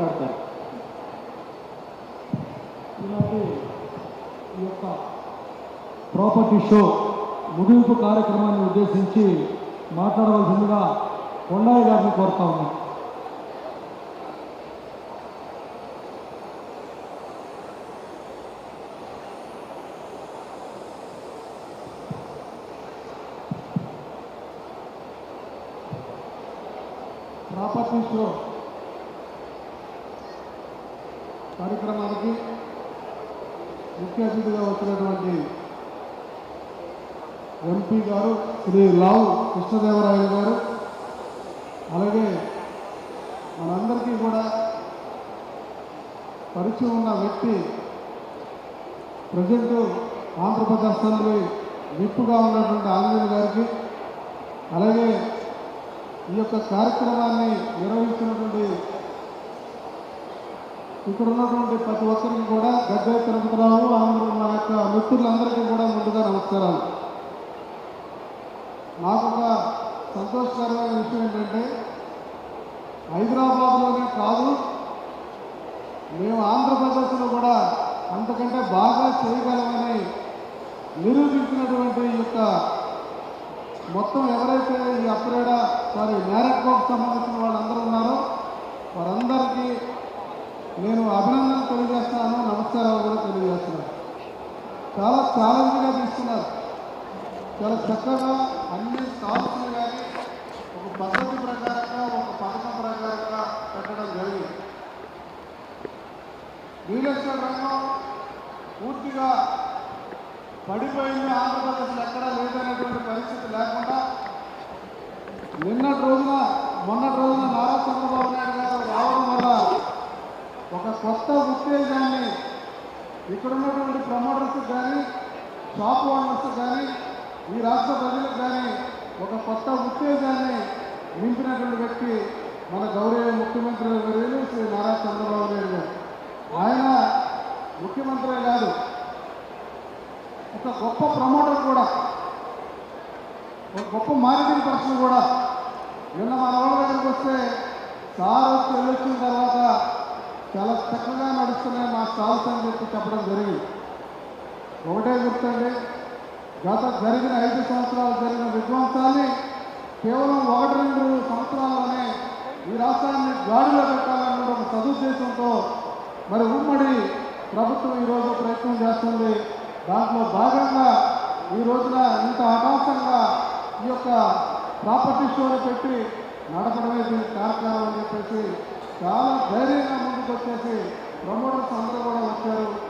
మాట్లాడతారు. ఈనాటి ఈ యొక్క ప్రాపర్టీ షో ముగింపు కార్యక్రమాన్ని ఉద్దేశించి మాట్లాడవలసిందిగా కొండాయి గారిని కోరుతా ఉన్నాం. ప్రాపర్టీ షో కార్యక్రమానికి ముఖ్య అతిథిగా వచ్చినటువంటి ఎంపీ గారు శ్రీ లావు కృష్ణదేవరాయలు గారు. అలాగే మనందరికీ కూడా పరిచయం ఉన్న వ్యక్తి ప్రజెంట్ ఆంధ్రప్రదేశ్ అసెంబ్లీ విప్పుగా ఉన్నటువంటి ఆంజనేయులు గారికి అలాగే ఈ యొక్క కార్యక్రమాన్ని నిర్వహించినటువంటి ఇక్కడ ఉన్నటువంటి ప్రతి ఒక్కరికి కూడా గద్దె తిరుపతిరావు అందరూ మా యొక్క మిత్రులందరికీ కూడా ముందుగా నమస్కారాలు. నాకు ఒక సంతోషకరమైన విషయం ఏంటంటే హైదరాబాద్లోనే కాదు మేము ఆంధ్రప్రదేశ్లో కూడా అంతకంటే బాగా చేయగలమని నిరూపించినటువంటి యొక్క మొత్తం ఎవరైతే ఈ అభినందనలు తెలియజేస్తున్నాను నమస్కారాలు కూడా తెలియజేస్తున్నాను చాలా ఛాలెంజ్గా తీసుకున్నారు చాలా చక్కగా అన్ని స్టాల్స్ని కానీ ఒక పద్ధతి ప్రకారంగా ఒక పథకం ప్రకారంగా పెట్టడం జరిగింది. రియల్ ఎస్టేట్ రంగం పూర్తిగా పడిపోయింది. ఆంధ్రప్రదేశ్లో ఎక్కడా లేదనేటువంటి పరిస్థితి లేకుండా నిన్నటి రోజున మొన్నటి రోజున నారా చంద్రబాబు నాయుడు గారు రావడం వల్ల ఒక కొత్త ఉత్తేజాన్ని ఇక్కడ ఉన్నటువంటి ప్రమోటర్స్ కానీ షాప్ ఓనర్స్ కానీ ఈ రాష్ట్ర ప్రజలకు కానీ ఒక కొత్త ఉత్తేజాన్ని నింపినటువంటి వ్యక్తి మన గౌరవ ముఖ్యమంత్రి వర్యులు శ్రీ నారా చంద్రబాబు నాయుడు గారు. ఆయన ముఖ్యమంత్రి కాదు ఒక గొప్ప ప్రమోటర్ కూడా ఒక గొప్ప మార్కెటింగ్ పర్సన్ కూడా. నిన్న మన వాళ్ళ దగ్గరికి వస్తే సార్ వచ్చి వెళ్ళొచ్చిన తర్వాత చాలా చక్కగా నడుస్తున్నాయి. మా స్టాల్స్ అని చెప్పి చెప్పడం జరిగింది. ఒకటే చెప్తండి గత జరిగిన ఐదు సంవత్సరాలు జరిగిన విధ్వంసాన్ని కేవలం ఒకటి రెండు సంవత్సరాల్లోనే ఈ రాష్ట్రాన్ని గాడిలో పెట్టాలన్న ఒక సదుద్దేశంతో మరి ఉమ్మడి ప్రభుత్వం ఈరోజు ప్రయత్నం చేస్తుంది. దాంట్లో భాగంగా ఈ రోజున ఇంత అకాశంగా ఈ యొక్క ప్రాపర్టీ షోని పెట్టి నడపడమే దీనికి కార్యక్రమం అని చెప్పేసి చాలా ధైర్యంగా వచ్చేసి ప్రమోటర్స్ అందరూ కూడా వచ్చారు.